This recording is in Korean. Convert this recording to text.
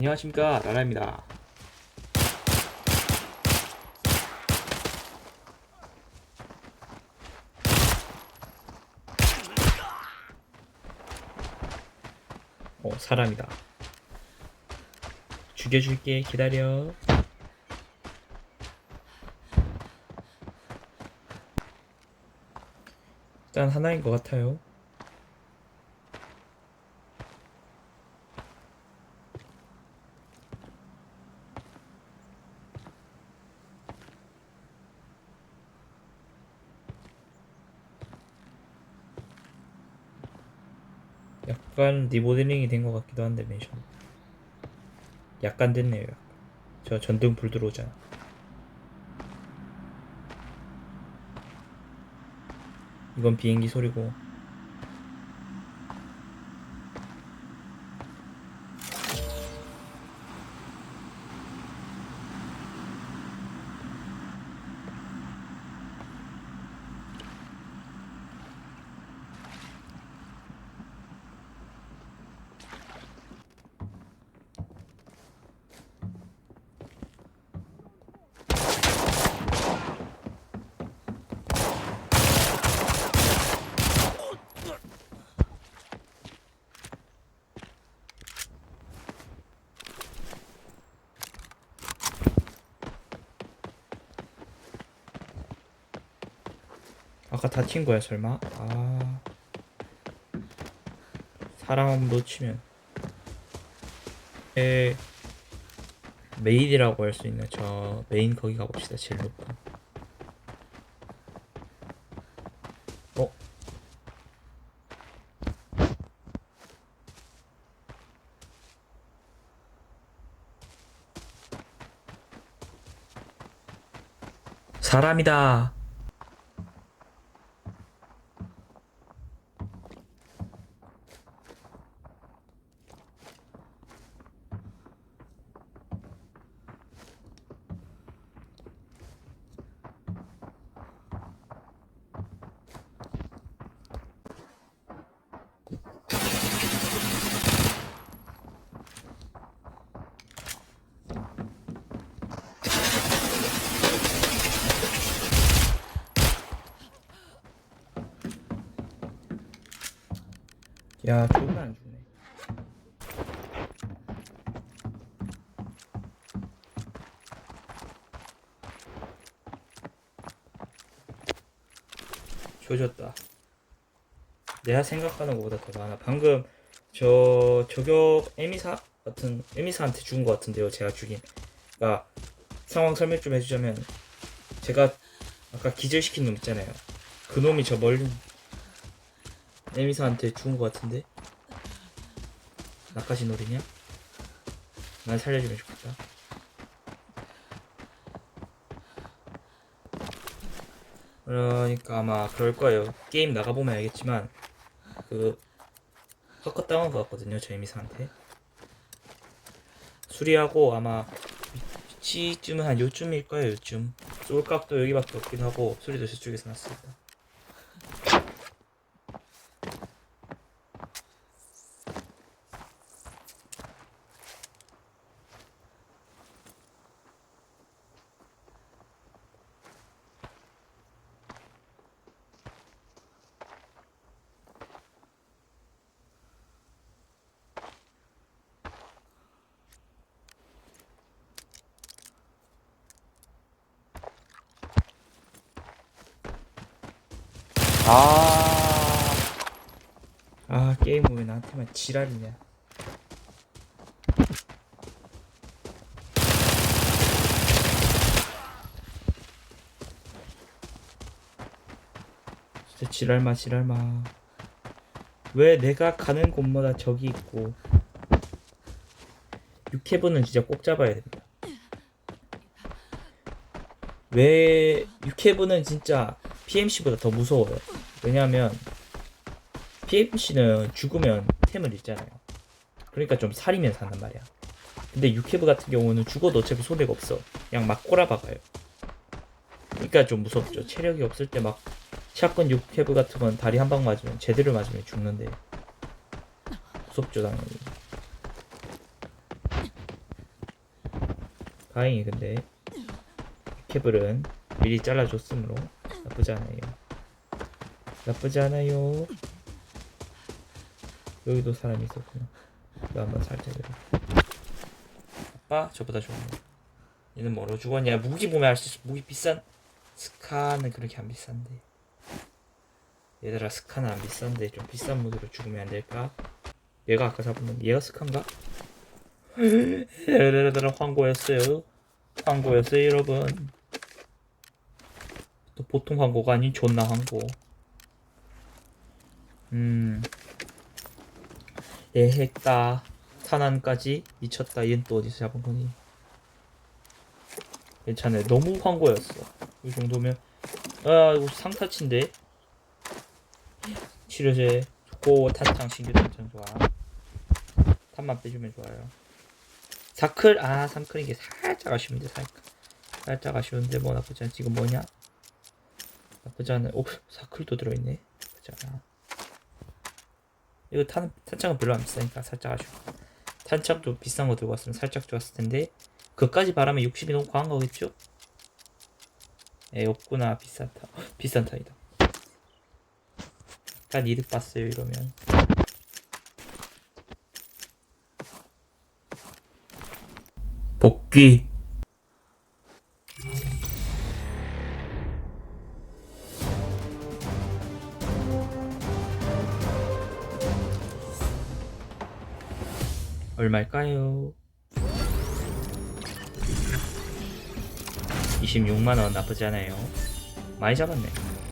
안녕하십니까 라라입니다. 어 사람이다. 죽여줄게 기다려. 일단 하나인 것 같아요 약간 리모델링이 된 것 같기도 한데 맨션. 약간 됐네요. 저 전등 불 들어오잖아. 이건 비행기 소리고 아까 다친 거야 설마? 아. 사람 놓치면. 에 메인이라고 할 수 있는 저 메인 거기 가봅시다 제일 높은. 어? 사람이다 야, 저걸 안 주네. 조졌다. 내가 생각하는 것보다 더 많아. 방금 저 저격 에미사 같은 에미사한테 죽은 것 같은데요. 제가 죽인. 그러니까 상황 설명 좀 해주자면 제가 아까 기절시킨 놈 있잖아요. 그 놈이 저 멀리 에미사한테 죽은 것 같은데 나까지 노리냐? 날 살려주면 좋겠다. 그러니까 아마 그럴 거예요. 게임 나가보면 알겠지만 그 당한 것 같거든요. 저 에미사한테 수리하고 아마 위치쯤은 한 요쯤일 거예요. 요쯤 쏠각도 여기밖에 없긴 하고 수리도 저쪽에서 났습니다. 아, 아 게임은 왜 나한테만 지랄이냐? 진짜 지랄마 지랄마. 왜 내가 가는 곳마다 적이 있고 육해분은 진짜 꼭 잡아야 된다. 왜 육해분은 진짜 PMC보다 더 무서워요. 왜냐하면 PMC는 죽으면 템을 잃잖아요. 그러니까 좀 살이면서 한단 말이야. 근데 유캐브 같은 경우는 죽어도 어차피 손해가 없어. 그냥 막 꼬라박아요. 그러니까 좀 무섭죠. 체력이 없을 때 막 샷건 유캐브 같은 건 다리 한 방 맞으면 제대로 맞으면 죽는데 무섭죠 당연히. 다행히 근데 케블은 미리 잘라줬으므로 나쁘지 않아요. 나쁘지 않아요. 여기도 사람이 있었구나. 이거 한번 그래. 아빠 저보다 좋네. 얘는 뭐로 죽었냐? 무기 보면 알 수 있어. 무기 비싼 스카는 그렇게 안 비싼데. 얘들아 스카는 안 비싼데 좀 비싼 무기로 죽으면 안 될까? 얘가 아까 잡은 건 얘가 스카인가? 얘들아 황고였어요. 황고였어요 여러분. 또 보통 황고가 아닌 존나 황고. 음. 얘 했다. 탄환까지 미쳤다. 얘는 또 어디서 잡은 거니? 괜찮아요. 너무 황고였어. 이 정도면 아 이거 상타치인데 치료제 좋고 탄창 신규 탄창 좋아. 탄만 빼주면 좋아요. 사클 아 삼클인 게 살짝 아쉬운데 살짝 살짝 아쉬운데 뭐 나쁘지 않지 이거 뭐냐? 나쁘지 않아. 오 사클도 들어있네. 나쁘지 않아. 이거 탄 탄창은 별로 안 비싸니까 살짝 아쉬워. 탄창도 비싼 거 들고 왔으면 살짝 좋았을 텐데 그까지 바라면 60이 너무 과한 거겠죠? 에 없구나 비싼 탄 비싼 탄이다. 약간 이득 봤어요 이러면. 복귀. 얼마일까요? 26만원 나쁘지 않아요. 많이 잡았네.